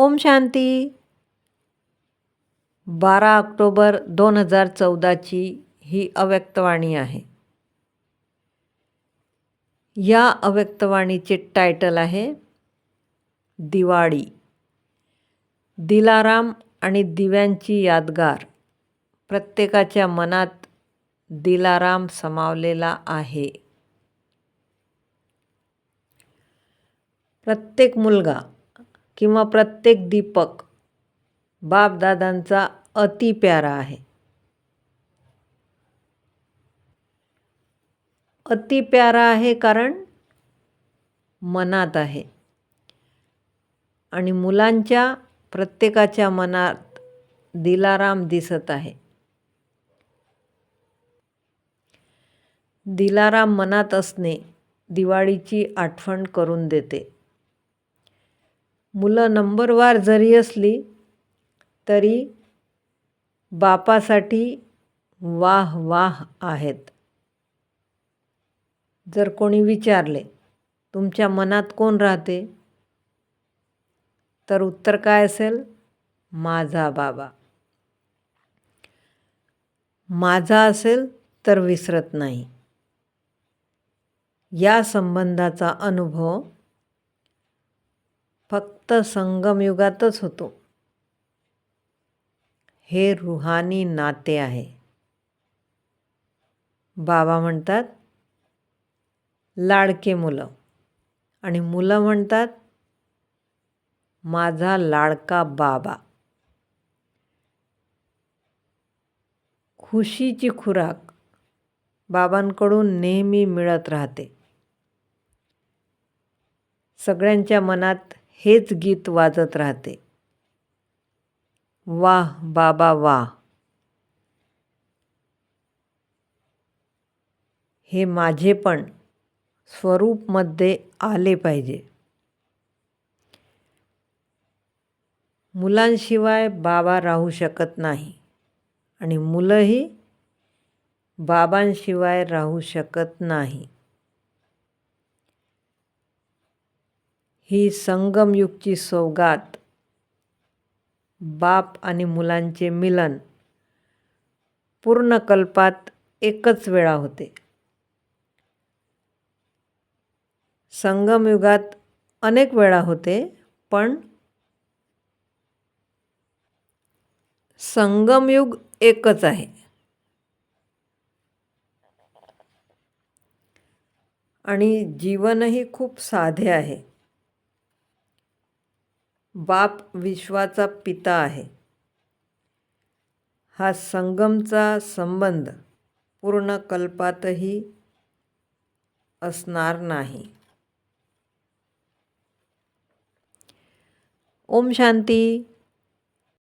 ओम शांती. बारा ऑक्टोबर दोन हजार चौदाची ही अव्यक्तवाणी आहे. या अव्यक्तवाणीचे टायटल आहे दिवाळी. दिलाराम आणि दिव्यांची यादगार. प्रत्येकाच्या मनात दिलाराम समावलेला आहे. प्रत्येक मुलगा किंवा प्रत्येक दीपक बापदादांचा अति प्यारा आहे. अति प्यारा आहे कारण मनात आहे. आणि मुलांच्या प्रत्येकाच्या मनात दिलाराम दिसत आहे. दिलाराम मनात असणे दिवाळीची आठवण करून देते. मुलं नंबरवार जरी असली तरी बापासाठी वाह वाह आहेत. जर कोणी विचारले तुमच्या मनात कोण राहते? तर उत्तर काय असेल? माझा बाबा. माझा असेल तर विसरत नाही. या संबंधाचा अनुभव फक्त संगमयुगातच होतो. हे रुहानी नाते आहे. बाबा म्हणतात लाडके मुलं. आणि मुलं म्हणतात माझा लाडका बाबा. खुशीची खुराक बाबांकडून नेहमी मिळत राहते. सगळ्यांच्या मनात हेच गीत वाजत राहते. वाह बाबा वाह. हे माझे पण स्वरूपमध्ये आले पाहिजे. मुलांशिवाय बाबा राहू शकत नाही आणि मुलंही बाबांशिवाय राहू शकत नाही. ही संगमयुगची सौगात. बाप आणि मुलांचे मिलन. पूर्ण कल्पात एकच वेळा होते. संगमयुगात अनेक वेळा होते पण संगमयुग एकच आहे. आणि जीवनही खूप साधे आहे. बाप विश्वाचा पिता आहे. हा संगमचा संबंध पूर्ण कल्पातही असणार नाही. ओम शांती.